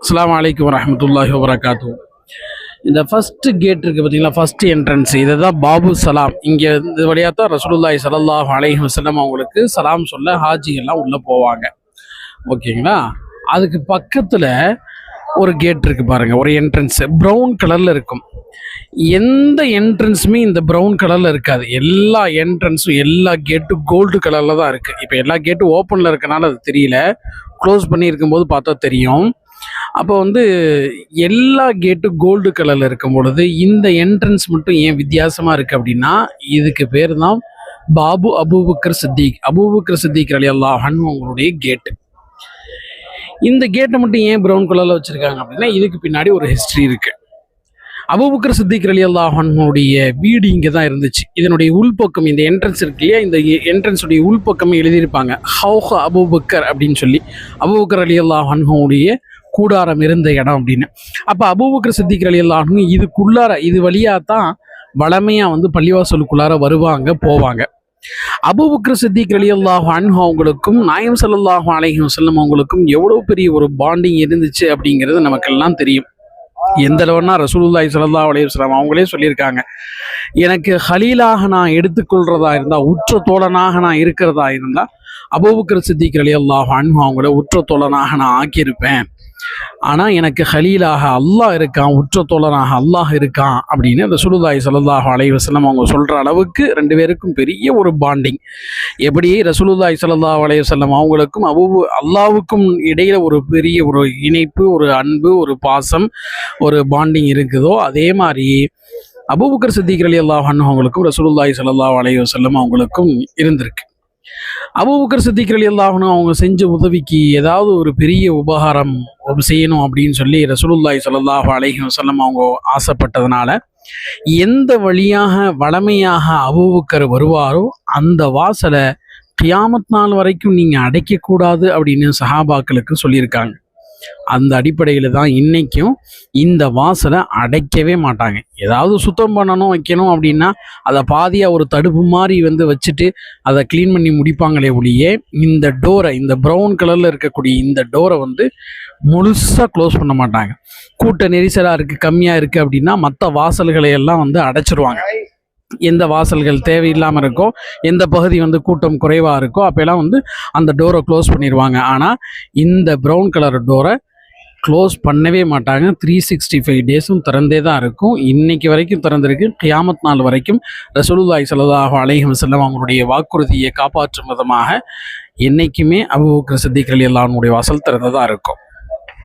அஸ்லாம் வலைக்கம் வரமத்துல்லாஹி வபரகாத்து இந்த ஃபஸ்ட்டு கேட் இருக்குது பார்த்தீங்களா ஃபர்ஸ்ட் என்ட்ரன்ஸ் இதை தான் பாபு சலாம் இங்கே இந்த வழியாக தான் ரசூலுல்லாய் ஸல்லல்லாஹு அலைஹி வசலம் அவங்களுக்கு சலாம் சொல்ல ஹாஜிகள்லாம் உள்ளே போவாங்க. ஓகேங்களா அதுக்கு பக்கத்தில் ஒரு கேட் இருக்கு பாருங்க. ஒரு என்ட்ரன்ஸ் ப்ரௌன் கலரில் இருக்கும். எந்த என்ட்ரன்ஸுமே இந்த ப்ரௌன் கலரில் இருக்காது. எல்லா என்ட்ரன்ஸும் எல்லா கேட்டும் கோல்டு கலரில் தான் இருக்குது இப்போ எல்லா கேட்டும் ஓப்பனில் இருக்கனால அது தெரியல. க்ளோஸ் பண்ணியிருக்கும்போது பார்த்தா தெரியும். அப்போ வந்து எல்லா கேட்டும் கோல்டு கலரில் இருக்கும் பொழுது இந்த என்ட்ரன்ஸ் மட்டும் ஏன் வித்தியாசமாக இருக்குது அப்படின்னா இதுக்கு பேர் தான் Babu Abu Bakr Siddique. Abu Bakr Siddique Ali அல்லாஹ் அவங்களுடைய கேட்டு இந்த கேட்டை மட்டும் ஏன் ப்ரௌன் கலரில் வச்சுருக்காங்க அப்படின்னா இதுக்கு பின்னாடி ஒரு ஹிஸ்ட்ரி இருக்குது அபூபக்கர் சித்திக் அலி அல்லாஹனுடைய வீடு இங்கே தான் இருந்துச்சு. இதனுடைய உள்பக்கம் இந்த என்ட்ரன்ஸ் இருக்கு இல்லையா? இந்த என்ட்ரன்ஸுடைய உள்பக்கம் எழுதியிருப்பாங்க. ஹவுஹ அபூபக்கர் அப்படின்னு சொல்லி அபுபக்கர் அலி அல்லாஹனுடைய கூடாரம் இருந்த இடம் அப்படின்னு. அப்போ அபுபக்கர் சித்திக் அலி அல்லாஹனு இதுக்குள்ளார இது வழியாக தான் வளமையாக வந்து பள்ளிவாசலுக்குள்ளார வருவாங்க போவாங்க. அபுபக்ர சித்திக் அலி அல்லாஹ் அன்ஹு அவங்களுக்கும் நாயம் சல்லாஹ் அலைஹி செல்லும் அவங்களுக்கும் எவ்வளோ பெரிய ஒரு பாண்டிங் இருந்துச்சு அப்படிங்கிறது நமக்கெல்லாம் தெரியும். எந்த அளவுனா ரசூலுல்லாய் ஸல்லல்லாஹு அலைஹி அவங்களே சொல்லியிருக்காங்க. எனக்கு ஹலீலாக நான் எடுத்துக்கொள்றதா இருந்தால் உற்ற தோழனாக நான் இருக்கிறதா இருந்தால் அபூபக்கர் சித்திக் அலி அல்லாஹ் அவங்கள உற்ற தோழனாக நான் ஆக்கியிருப்பேன். ஆனா எனக்கு ஹலீலாக அல்லாஹ் இருக்கான் உற்ற தோழனாக அல்லாஹ் இருக்கான் அப்படின்னு அந்த ஸல்லல்லாஹு அலைஹி அலைவசலம் அவங்க சொல்ற அளவுக்கு ரெண்டு பேருக்கும் பெரிய ஒரு பாண்டிங். எப்படி ரசுலுதாய் ஸல்லல்லாஹு அலைவசல்லம் அவங்களுக்கும் அவ்வளவு அல்லாவுக்கும் இடையில ஒரு பெரிய ஒரு இணைப்பு ஒரு அன்பு ஒரு பாசம் ஒரு பாண்டிங் இருக்குதோ அதே மாதிரி அபூபக்கர் சித்திகர் அலி அல்லாஹ் அவங்களுக்கும் ரசூலுல்லாய் ஸல்லல்லாஹு அலைஹி வஸல்லம் அவங்களுக்கும் இருந்திருக்கு. அபுபக்கர் சித்திக் அலி அவங்க செஞ்ச உதவிக்கு ஏதாவது ஒரு பெரிய உபகாரம் செய்யணும் அப்படின்னு சொல்லி ரசூலுல்லாய் ஸல்லல்லாஹு அலைஹி வஸல்லம் அவங்க ஆசைப்பட்டதுனால எந்த வழியாக வளமையாக அபுபக்கர் வருவாரோ அந்த வாசலை கியாமத் நாள் வரைக்கும் நீங்க அடைக்கக்கூடாது அப்படின்னு சஹாபாக்களுக்கு சொல்லியிருக்காங்க. அந்த அடிப்படையில் தான் இன்றைக்கும் இந்த வாசலை அடைக்கவே மாட்டாங்க. ஏதாவது சுத்தம் பண்ணணும் வைக்கணும் அப்படின்னா அதை பாதியாக ஒரு தடுப்பு மாதிரி வந்து வச்சுட்டு அதை க்ளீன் பண்ணி முடிப்பாங்களே ஒழிய இந்த டோரை இந்த ப்ரௌன் கலரில் இருக்கக்கூடிய இந்த டோரை வந்து முழுசாக க்ளோஸ் பண்ண மாட்டாங்க. கூட்ட நெரிசலாக இருக்குது கம்மியாக இருக்குது அப்படின்னா மற்ற வாசல்களை எல்லாம் வந்து அடைச்சிருவாங்க. எந்த வாசல்கள் தேவையில்லாமல் இருக்கோ எந்த பகுதி வந்து கூட்டம் குறைவாக இருக்கோ அப்போல்லாம் வந்து அந்த டோரை க்ளோஸ் பண்ணிடுவாங்க ஆனால் இந்த ப்ரௌன் கலர் டோரை க்ளோஸ் பண்ணவே மாட்டாங்க. த்ரீ சிக்ஸ்டி ஃபைவ் டேஸும் திறந்தே தான் இருக்கும். இன்னைக்கு வரைக்கும் திறந்திருக்கு. கியாமத் நாள் வரைக்கும் ரசூலுல்லாய் ஸல்லல்லாஹு அலைஹம் செல்லம் அவங்களுடைய வாக்குறுதியை காப்பாற்றும் விதமாக என்றைக்குமே அபூபக்கர் சித்திக் ரலியல்லாஹு அன்ஹுடைய வாசல் திறந்ததாக இருக்கும்.